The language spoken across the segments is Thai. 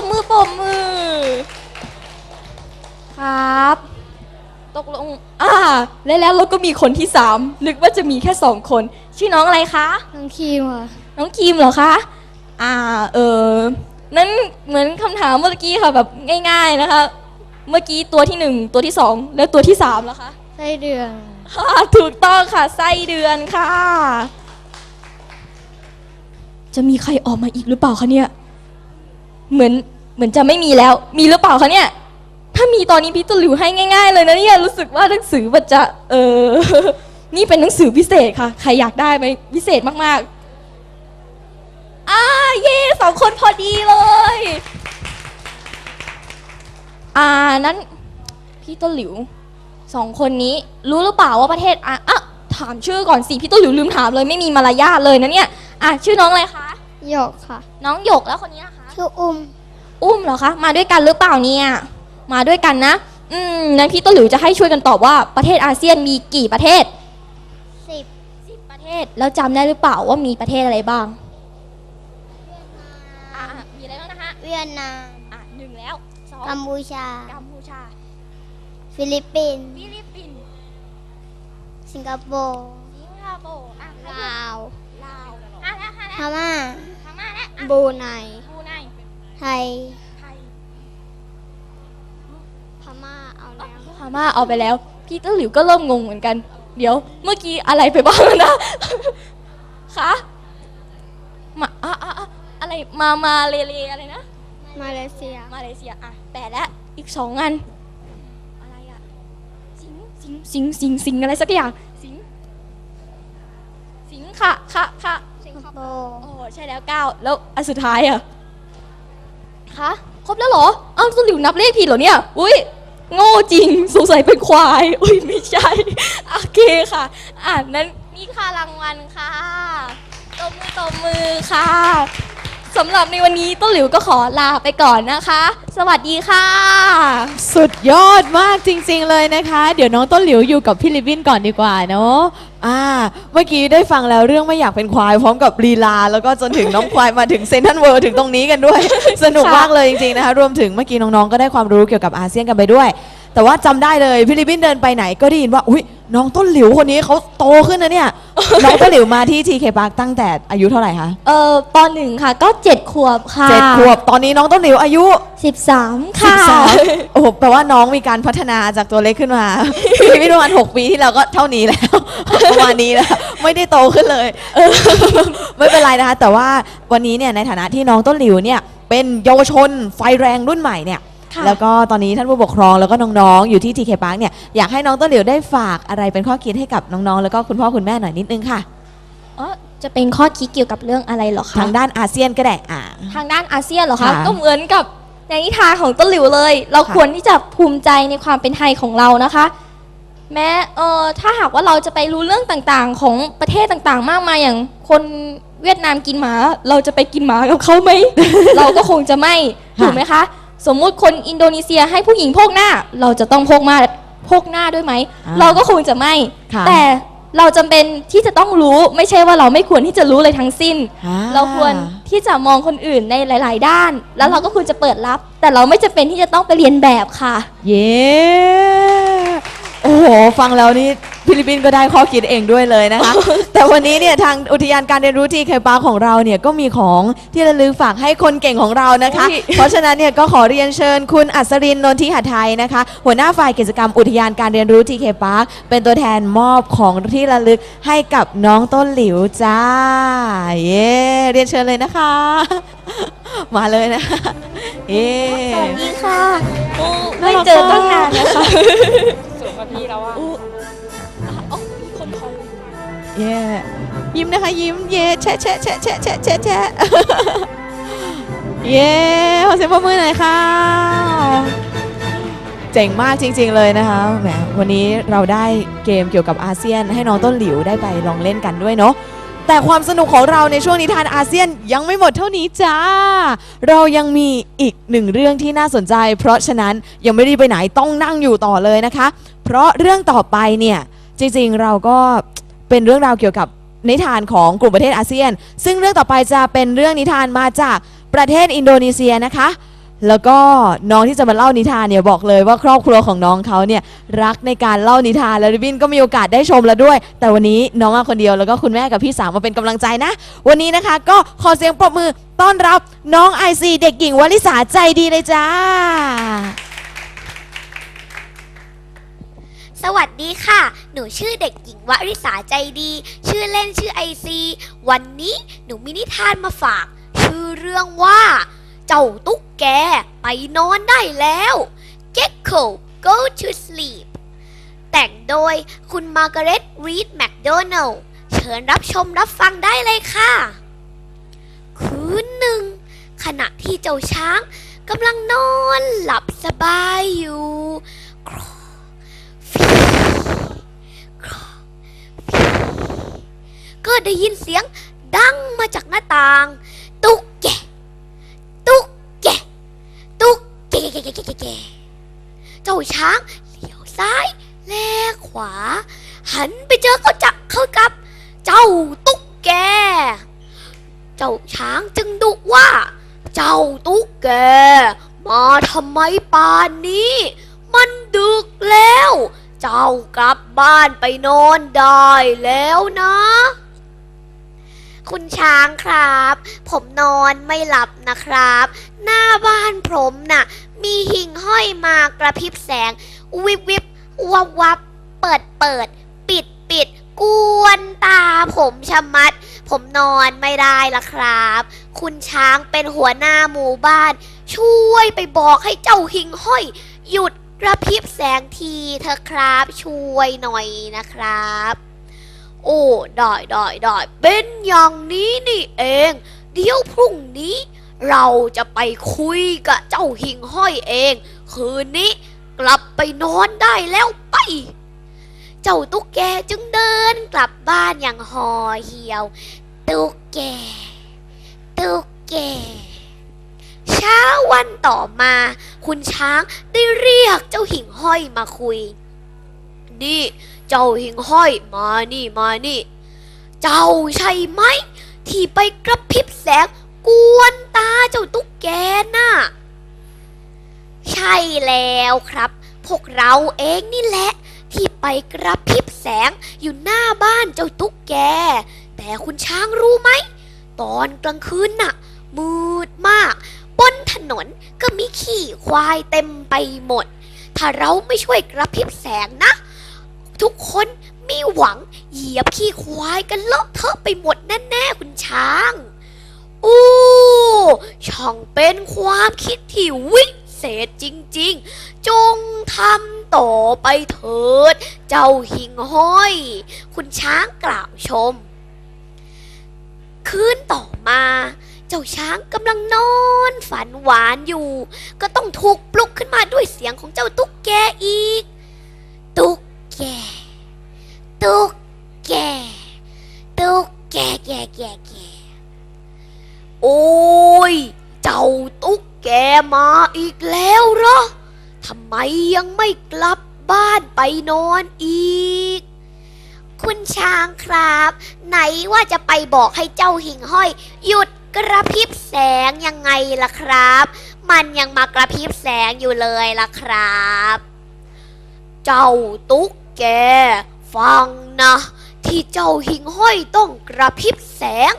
บมือปรบมือ ครับ ตกลง อ่า และแล้วเราก็มีคนที่สามนึกว่าจะมีแค่สองคน ชื่อน้องอะไรคะ น้องครีมค่ะ น้องครีมเหรอคะ อ่า เออ นั้นเหมือนคำถามเมื่อกี้ค่ะแบบง่าย ๆนะคะ เมื่อกี้ตัวที่หนึ่งตัวที่สองแล้วตัวที่สามแล้วคะไส้เดือน ค่ะ ถูกต้องค่ะ ไส้เดือนค่ะ จะมีใครออกมาอีกหรือเปล่าคะเนี่ย เหมือน เหมือนจะไม่มีแล้ว มีหรือเปล่าคะเนี่ย ถ้ามีตอนนี้พี่จะหลิวให้ง่าย ๆ เลยนะเนี่ยรู้สึกว่าหนังสือมันจะเออ นี่เป็นหนังสือพิเศษค่ะ ใครอยากได้ไหมพิเศษมากๆอ่าเย่สองคนพอดีเลย อ่านั้นพี่ต้นหลิวสองคนนี้รู้หรือเปล่าว่าประเทศอะอะถามชื่อก่อนสิพี่ต้นหลิวลืมถามเลยไม่มีมารยาทเลยนะเนี่ยอะชื่อน้องอะไรคะ หยกค่ะ น้องหยกแล้วคนนี้นะคะ ชื่ออุ้ม อุ้มเหรอคะ มาด้วยกันหรือเปล่าเนี่ย มาด้วยกันนะ อืมนั้นพี่ต้นหลิวจะให้ช่วยกันตอบว่าประเทศอาเซียนมีกี่ประเทศสิบสิบประเทศ แล้วจำได้หรือเปล่าว่ามีประเทศอะไรบ้างอะมีอะไรบ้างนะคะ เวียดนามอะหนึ่งแล้วสองกัมพูชา กัมพูชา ฟิลิปปินส์ฟิลิปปินส์สิงคโปร์สิงคโปร์อะลาวลาวอะแล้วค่ะพแล้วม่าพม่าและอะ บรูไนบรู ไนไทยไทย พม่าเอาแล้ว พม่าเอาไปแล้ว พี่ต้นหลิวก็เริ่มงงเหมือนกัน เดี๋ยว เมื่อกี้อะไรไปบ้างนะ คะมาอะอะอะอะไรมามาเลเลอะไรนะ มาเลเซีย มาเลเซีย อะแปดแล้วอีกสองอัน อะไรอะ สิง สิง สิง สิง สิง อะไรสักอย่าง สิง สิงค่ะค่ะค่ะสิงคโปร์ โอ้ใช่แล้วเก้าแล้วอันสุดท้ายอะ คะครบแล้วเหรออ้าวสุนหลิวนับเลขผิดเหรอเนี่ย อุ้ยโง่จริงสงสัยเป็นควาย อุ้ยไม่ใช่ โอเคค่ะ อ่านั้นนี่ค่ะรางวัลค่ะตบมือตบมือค่ะ สำหรับในวันนี้ต้นหลิวก็ขอลาไปก่อนนะคะ สวัสดีค่ะ สุดยอดมากจริง ๆ เลยนะคะ เดี๋ยวน้องต้นหลิวอยู่กับพี่ลิบบินก่อนดีกว่าเนาะอ่า เมื่อกี้ได้ฟังแล้วเรื่องไม่อยากเป็นควายพร้อมกับลีลา แล้วก็จนถึงน้องควายมาถึงเซนทันเวิร์ถึงตรงนี้กันด้วย สนุกมากเลยจริงๆนะคะ รวมถึงเมื่อกี้น้องๆก็ได้ความรู้เกี่ยวกับอาเซียนกันไปด้วย แต่ว่าจำได้เลยพี่ลิบบินเดินไปไหนก็ได้ยินว่า อุ้ยน้องต้นหลิวคนนี้เขาโตขึ้นนะเนี่ย น้องต้นหลิวมาที่ทีเคปาร์คตั้งแต่อายุเท่าไหร่คะเอ่อปหนึ่งค่ะ ก็เจ็ดขวบค่ะเจ็ดขวบตอนนี้น้องต้นหลิวอายุสิบสามสิค่ะ บสามโอ้โหแปลว่าน้องมีการพัฒนาจากตัวเล็กขึ้นมา พี่พี่ประมาณหกปีที่แล้วก็เท่านี้แล้ว ประมาณนี้แล้วไม่ได้โตขึ้นเลยไม่เป็นไรนะคะ แต่ว่าวันนี้เนี่ยในฐานะที่น้องต้นหลิวเนี่ยเป็นเยาวชนไฟแรงรุ่นใหม่เนี่ย ค่ะ แล้วก็ตอนนี้ท่านผู้ปกครองแล้วก็น้องๆ อยู่ที่ทีเคปาร์คเนี่ยอยากให้น้องต้นหลิวได้ฝากอะไรเป็นข้อคิดให้กับน้องๆ แล้วก็คุณพ่อคุณแม่หน่อยนิดนึงค่ะ อ๋อจะเป็นข้อคิดเกี่ยวกับเรื่องอะไรเหรอคะ ทางด้านอาเซียนก็ได้อ่า ทางด้านอาเซียนเหรอคะ ค่ะก็เหมือนกับในนิทานของต้นหลิวเลย เราค่ะควรที่จะภูมิใจในความเป็นไทยของเรานะคะ แม้เออถ้าหากว่าเราจะไปรู้เรื่องต่างๆ ของประเทศต่างๆ มากมายอย่าง คนเวียดนามกินหมา เราจะไปกินหมากับเขาไหม เราก็คงจะไม่ค่ะ ถูกไหมคะ สมมุติคนอินโดนีเซียให้ผู้หญิงโพกหน้า เราจะต้องโพกมาโพกหน้าด้วยไหม อ่าเราก็คงจะไม่ ค่ะ แต่เราจำเป็นที่จะต้องรู้ไม่ใช่ว่าเราไม่ควรที่จะรู้เลยทั้งสิ้น อ่าเราควรที่จะมองคนอื่นในหลาย ๆ ด้าน แล้วเราก็ควรจะเปิดรับ แต่เราไม่จำเป็นที่จะต้องไปเรียนแบบค่ะ เย้ โอ้โห ฟังแล้วนี่ฟิลิปปินส์ก็ได้ข้อคิดเองด้วยเลยนะคะ แต่วันนี้เนี่ยทางอุทยานการเรียนรู้ทีเคปาของเราเนี่ยก็มีของที่ระลึกฝากให้คนเก่งของเรานะคะอุ๊ยเพราะฉะนั้นเนี่ยก็ขอเรียนเชิญคุณอัศรินทร์นนทิหไทยนะคะ หัวหน้าฝ่ายกิจกรรมอุทยานการเรียนรู้ทีเคปาเป็นตัวแทนมอบของที่ระลึกให้กับน้องต้นหลิวจ้า เย้เรียนเชิญเลยนะคะ มาเลยนะคะเย้สวัสดีค่ะโอ้ไม่เจอตั้งนานนะคะ สูงกว่าพี่แล้วอะอู้อ๋อมีคนคอยเย้ยิ้มนะคะยิ้มเย้แชะแชะแชะแชะแชะแชะแชะเย้ขอเสียงปรบมือหน่อยค่ะ เจ๋งมากจริง ๆเลยนะคะแหมวันนี้เราได้เกมเกี่ยวกับอาเซียน ให้น้องต้นหลิวได้ไปลองเล่นกันด้วยเนาะแต่ความสนุกของเราในช่วงนิทานอาเซียนยังไม่หมดเท่านี้จ้า เรายังมีอีกหนึ่งเรื่องที่น่าสนใจ เพราะฉะนั้นยังไม่ได้ไปไหนต้องนั่งอยู่ต่อเลยนะคะ เพราะเรื่องต่อไปเนี่ยจริงๆเราก็เป็นเรื่องราวเกี่ยวกับนิทานของกลุ่มประเทศอาเซียน ซึ่งเรื่องต่อไปจะเป็นเรื่องนิทานมาจากประเทศอินโดนีเซียนะคะ แล้วก็น้องที่จะมาเล่านิทานเนี่ยบอกเลยว่าครอบครัวของน้องเขาเนี่ยรักในการเล่านิทานแล้วริบบินก็มีโอกาสได้ชมแล้วด้วย แต่วันนี้น้องมาคนเดียวแล้วก็คุณแม่กับพี่สาวมาเป็นกำลังใจนะ วันนี้นะคะก็ขอเสียงปรบมือต้อนรับน้องไอซีเด็กหญิงวลิสาใจดีเลยจ้า สวัสดีค่ะ หนูชื่อเด็กหญิงวริษาใจดี ชื่อเล่นชื่อไอซี วันนี้หนูมีนิทานมาฝาก ชื่อเรื่องว่า เจ้าตุ๊กแกไปนอนได้แล้ว Gecko go to sleep แต่งโดยคุณมาร์กาเร็ตรีดแมคโดนัลเชิญรับชมรับฟังได้เลยค่ะ คืนหนึ่ง ขณะที่เจ้าช้างกำลังนอนหลับสบายอยู่ ก็ได้ยินเสียงดังมาจากหน้าต่าง ตุ๊กแก ตุ๊กแก ตุ๊กแกแกแกแกแกเจ้าช้างเลี้ยวซ้ายแลขวา หันไปเจอเขาจับเข้ากับ เจ้าตุ๊กแก เจ้าช้างจึงดุว่า เจ้าตุ๊กแก มาทำไมป่านนี้ มันดึกแล้ว เจ้ากลับบ้านไปนอนได้แล้วนะ คุณช้างครับ ผมนอนไม่หลับนะครับ หน้าบ้านผมน่ะ มีหิ่งห้อยมากระพริบแสง วิบวิบวับวับเปิดเปิด ปิดปิดกวนตาผมชะมัด ผมนอนไม่ได้ละครับ คุณช้างเป็นหัวหน้าหมู่บ้าน ช่วยไปบอกให้เจ้าหิ่งห้อย หยุดกระพริบแสงทีเถอะครับช่วยหน่อยนะครับ โอ้ได้ได้ได้เป็นอย่างนี้นี่เอง เดี๋ยวพรุ่งนี้ เราจะไปคุยกับเจ้าหิ่งห้อยเอง คืนนี้กลับไปนอนได้แล้วไป เจ้าตุ๊กแกจึงเดินกลับบ้านอย่างห่อเหี่ยว ตุ๊กแก ตุ๊กแก เช้าวันต่อมา คุณช้างได้เรียกเจ้าหิ่งห้อยมาคุย นี่ เจ้าหิงห้อยมานี่มานี่ เจ้าใช่ไหม ที่ไปกระพริบแสงกวนตาเจ้าตุ๊กแกน่ะ ใช่แล้วครับ พวกเราเองนี่แหละ ที่ไปกระพริบแสงอยู่หน้าบ้านเจ้าตุ๊กแก แต่คุณช้างรู้ไหม ตอนกลางคืนน่ะ มืดมาก บนถนนก็มีขี่ควายเต็มไปหมด ถ้าเราไม่ช่วยกระพริบแสงนะ ทุกคนมีหวังเหยียบขี้ควายกันเลอะเทอะไปหมดแน่ๆคุณช้าง อู้ช่างเป็นความคิดที่วิเศษจริงๆ จงทำต่อไปเถิด เจ้าหิงห้อย คุณช้างกล่าวชม คืนต่อมา เจ้าช้างกำลังนอนฝันหวานอยู่ ก็ต้องถูกปลุกขึ้นมาด้วยเสียงของเจ้าตุ๊กแกอีกตุ๊ก แกมาอีกแล้วเหรอ ทำไมยังไม่กลับบ้านไปนอนอีก คุณช้างครับ ไหนว่าจะไปบอกให้เจ้าหิ่งห้อย หยุดกระพริบแสงยังไงล่ะครับ มันยังมากระพริบแสงอยู่เลยล่ะครับ เจ้าตุ๊กแก ฟังนะ ที่เจ้าหิ่งห้อยต้องกระพริบแสง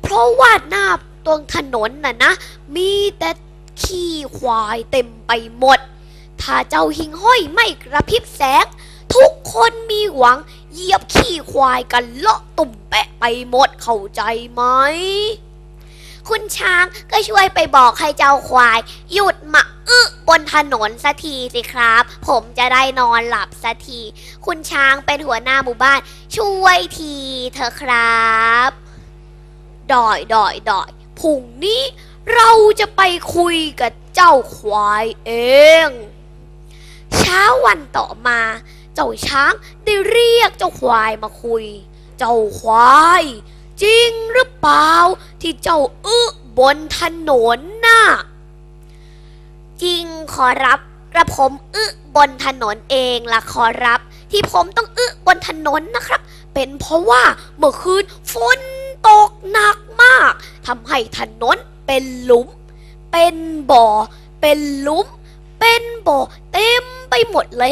เพราะว่าหน้าตรงถนนน่ะนะ มีแต่ ขี้ควายเต็มไปหมด ถ้าเจ้าหิ่งห้อยไม่กระพริบแสง ทุกคนมีหวังเหยียบขี้ควายกันเลาะตุ่มแปะไปหมดเข้าใจไหม คุณช้างก็ช่วยไปบอกให้เจ้าควาย หยุดมาอึบนถนนสักทีสิครับ ผมจะได้นอนหลับสักที คุณช้างเป็นหัวหน้าหมู่บ้าน ช่วยทีเถอะครับดอยดอยดอยพุ่งนี้ เราจะไปคุยกับเจ้าควายเอง เช้าวันต่อมา เจ้าช้างได้เรียกเจ้าควายมาคุย เจ้าควาย จริงหรือเปล่าที่เจ้าอึบนถนนน่ะจริงขอรับกระผมอึบนถนนเองล่ะขอรับ ที่ผมต้องอึบนถนนนะครับ เป็นเพราะว่าเมื่อคืนฝนตกหนักมากทำให้ถนน เป็นหลุม เป็นบ่อ เป็นหลุม เป็นบ่อ เต็มไปหมดเลย